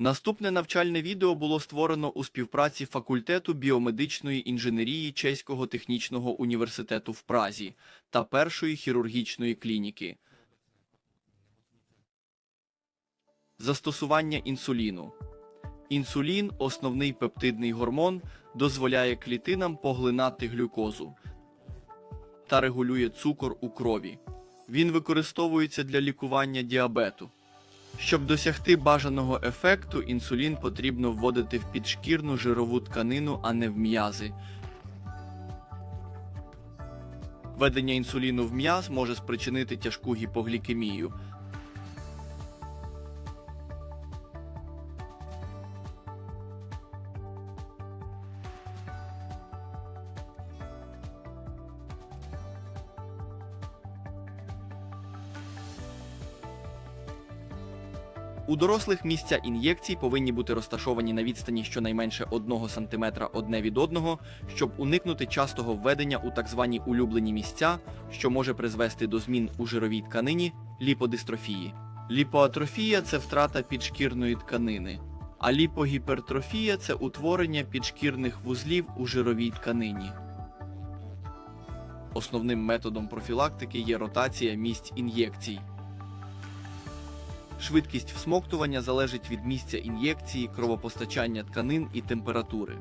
Наступне навчальне відео було створено у співпраці факультету біомедичної інженерії Чеського технічного університету в Празі та першої хірургічної клініки. Застосування інсуліну. Інсулін, основний пептидний гормон, дозволяє клітинам поглинати глюкозу та регулює цукор у крові. Він використовується для лікування діабету. Щоб досягти бажаного ефекту, інсулін потрібно вводити в підшкірну жирову тканину, а не в м'язи. Введення інсуліну в м'яз може спричинити тяжку гіпоглікемію. У дорослих місця ін'єкцій повинні бути розташовані на відстані щонайменше 1 см одне від одного, щоб уникнути частого введення у так звані улюблені місця, що може призвести до змін у жировій тканині ліподистрофії. Ліпоатрофія це втрата підшкірної тканини, а ліпогіпертрофія це утворення підшкірних вузлів у жировій тканині. Основним методом профілактики є ротація місць ін'єкцій. Швидкість всмоктування залежить від місця ін'єкції, кровопостачання тканин і температури.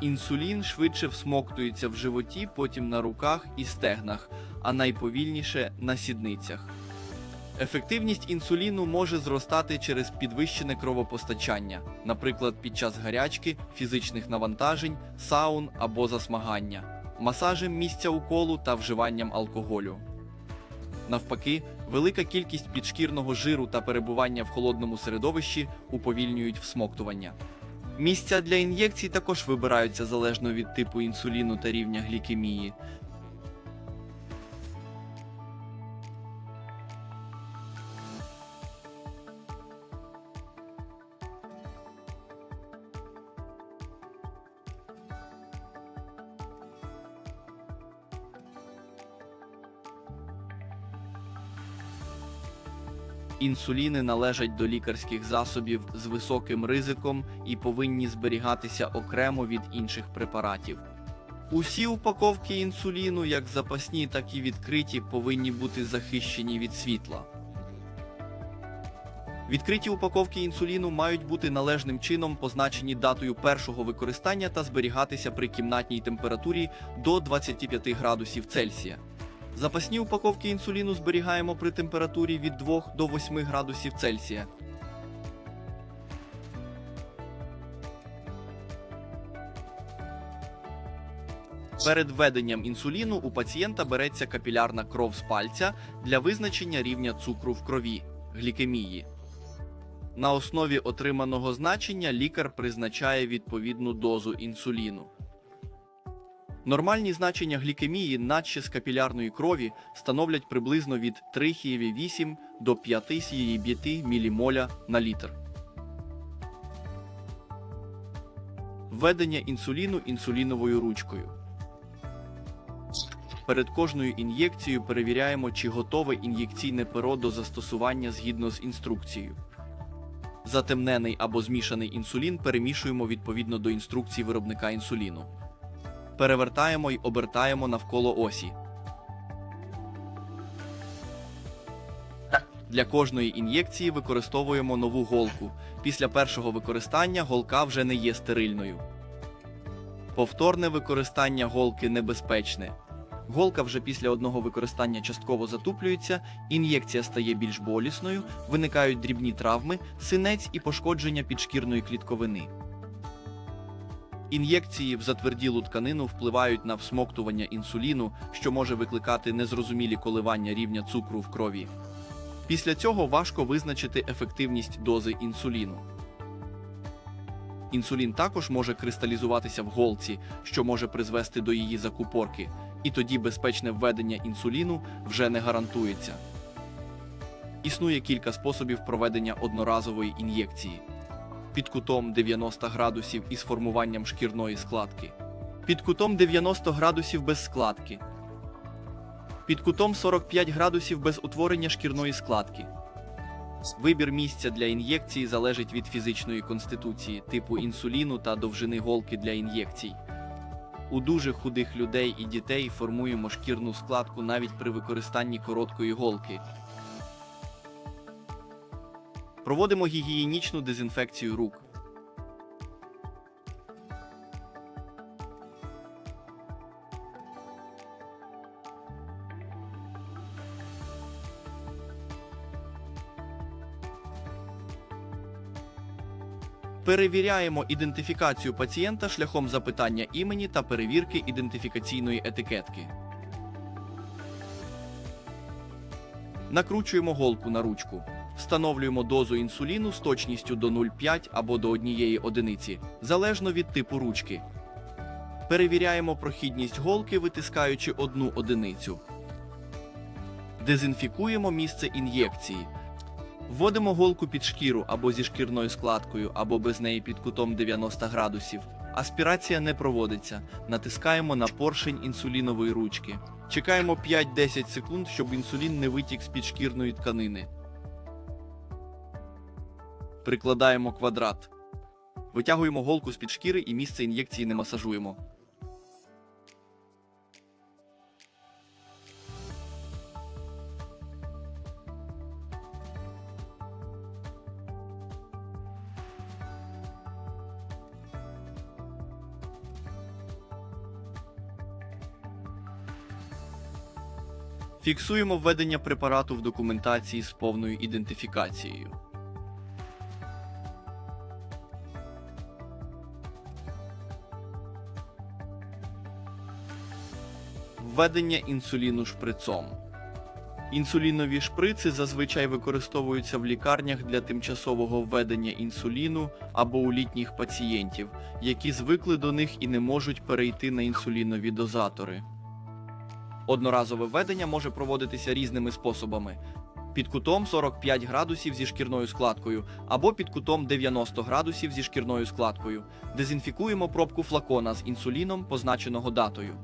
Інсулін швидше всмоктується в животі, потім на руках і стегнах, а найповільніше на сідницях. Ефективність інсуліну може зростати через підвищене кровопостачання, наприклад, під час гарячки, фізичних навантажень, саун або засмагання, масажем місця уколу та вживанням алкоголю. Навпаки, велика кількість підшкірного жиру та перебування в холодному середовищі уповільнюють всмоктування. Місця для ін'єкцій також вибираються залежно від типу інсуліну та рівня глікемії. Інсуліни належать до лікарських засобів з високим ризиком і повинні зберігатися окремо від інших препаратів. Усі упаковки інсуліну, як запасні, так і відкриті, повинні бути захищені від світла. Відкриті упаковки інсуліну мають бути належним чином позначені датою першого використання та зберігатися при кімнатній температурі до 25 градусів Цельсія. Запасні упаковки інсуліну зберігаємо при температурі від 2 до 8 градусів Цельсія. Перед введенням інсуліну у пацієнта береться капілярна кров з пальця для визначення рівня цукру в крові глікемії. На основі отриманого значення лікар призначає відповідну дозу інсуліну. Нормальні значення глікемії наче з капілярної крові становлять приблизно від 3,8 до 5,5 мілімоля на літр. Введення інсуліну інсуліновою ручкою. Перед кожною ін'єкцією перевіряємо, чи готове ін'єкційне перо до застосування згідно з інструкцією. Затемнений або змішаний інсулін перемішуємо відповідно до інструкцій виробника інсуліну перевертаємо й обертаємо навколо осі. Для кожної ін'єкції використовуємо нову голку. Після першого використання голка вже не є стерильною. Повторне використання голки небезпечне. Голка вже після одного використання частково затуплюється, ін'єкція стає більш болісною, виникають дрібні травми, синець і пошкодження підшкірної клітковини. Ін'єкції в затверділу тканину впливають на всмоктування інсуліну, що може викликати незрозумілі коливання рівня цукру в крові. Після цього важко визначити ефективність дози інсуліну. Інсулін також може кристалізуватися в голці, що може призвести до її закупорки, і тоді безпечне введення інсуліну вже не гарантується. Існує кілька способів проведення одноразової ін'єкції під кутом 90 градусів із формуванням шкірної складки, під кутом 90 градусів без складки, під кутом 45 градусів без утворення шкірної складки, Вибір місця для ін'єкції залежить від фізичної конституції, типу інсуліну та довжини голки для ін'єкцій. У дуже худих людей і дітей формуємо шкірну складку навіть при використанні короткої голки. Проводимо гігієнічну дезінфекцію рук. Перевіряємо ідентифікацію пацієнта шляхом запитання імені та перевірки ідентифікаційної етикетки. Накручуємо голку на ручку. Встановлюємо дозу інсуліну з точністю до 0,5 або до 1 одиниці, залежно від типу ручки. Перевіряємо прохідність голки, витискаючи одну одиницю. Дезінфікуємо місце ін'єкції. Вводимо голку під шкіру або зі шкірною складкою, або без неї під кутом 90 градусів. Аспірація не проводиться. Натискаємо на поршень інсулінової ручки. Чекаємо 5-10 секунд, щоб інсулін не витік з під шкірної тканини. Прикладаємо квадрат. Витягуємо голку з під шкіри і місце ін'єкції не масажуємо. Фіксуємо введення препарату в документації з повною ідентифікацією. Введення інсуліну шприцом. Інсулінові шприци зазвичай використовуються в лікарнях для тимчасового введення інсуліну або у літніх пацієнтів, які звикли до них і не можуть перейти на інсулінові дозатори. Одноразове введення може проводитися різними способами: під кутом 45 градусів зі шкірною складкою або під кутом 90 градусів зі шкірною складкою. Дезінфікуємо пробку флакона з інсуліном, позначеного датою.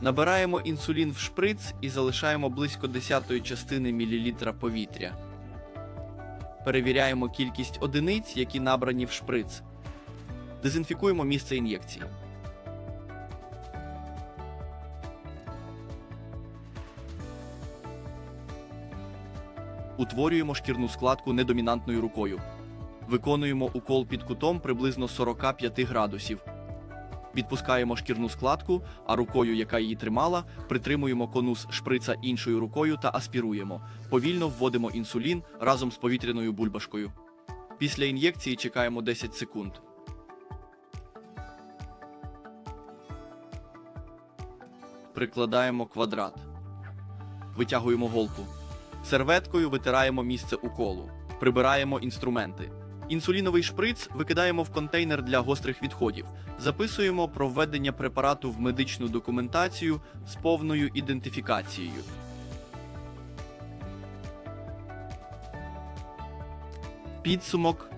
Набираємо інсулін в шприц і залишаємо близько десятої частини мілілітра повітря. Перевіряємо кількість одиниць, які набрані в шприц. Дезінфікуємо місце ін'єкції. Утворюємо шкірну складку недомінантною рукою. Виконуємо укол під кутом приблизно 45 градусів. Відпускаємо шкірну складку, а рукою, яка її тримала, притримуємо конус шприца іншою рукою та аспіруємо. Повільно вводимо інсулін разом з повітряною бульбашкою. Після ін'єкції чекаємо 10 секунд. Прикладаємо квадрат. Витягуємо голку. Серветкою витираємо місце уколу. Прибираємо інструменти. Інсуліновий шприц викидаємо в контейнер для гострих відходів. Записуємо про введення препарату в медичну документацію з повною ідентифікацією. Підсумок.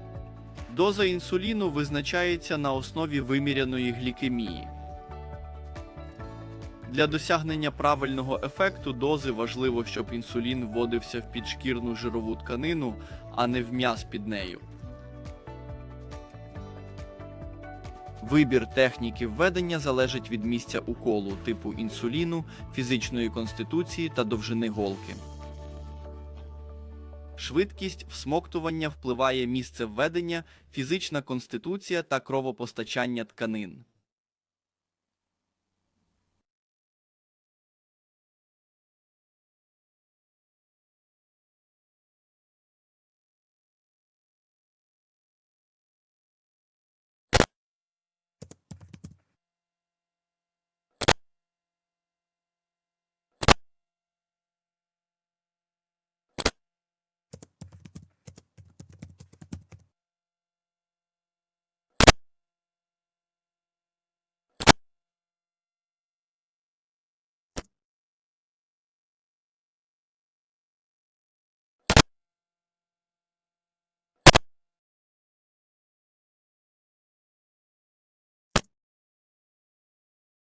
Доза інсуліну визначається на основі виміряної глікемії. Для досягнення правильного ефекту дози важливо, щоб інсулін вводився в підшкірну жирову тканину, а не в м'яз під нею. Вибір техніки введення залежить від місця уколу, типу інсуліну, фізичної конституції та довжини голки. Швидкість всмоктування впливає місце введення, фізична конституція та кровопостачання тканин.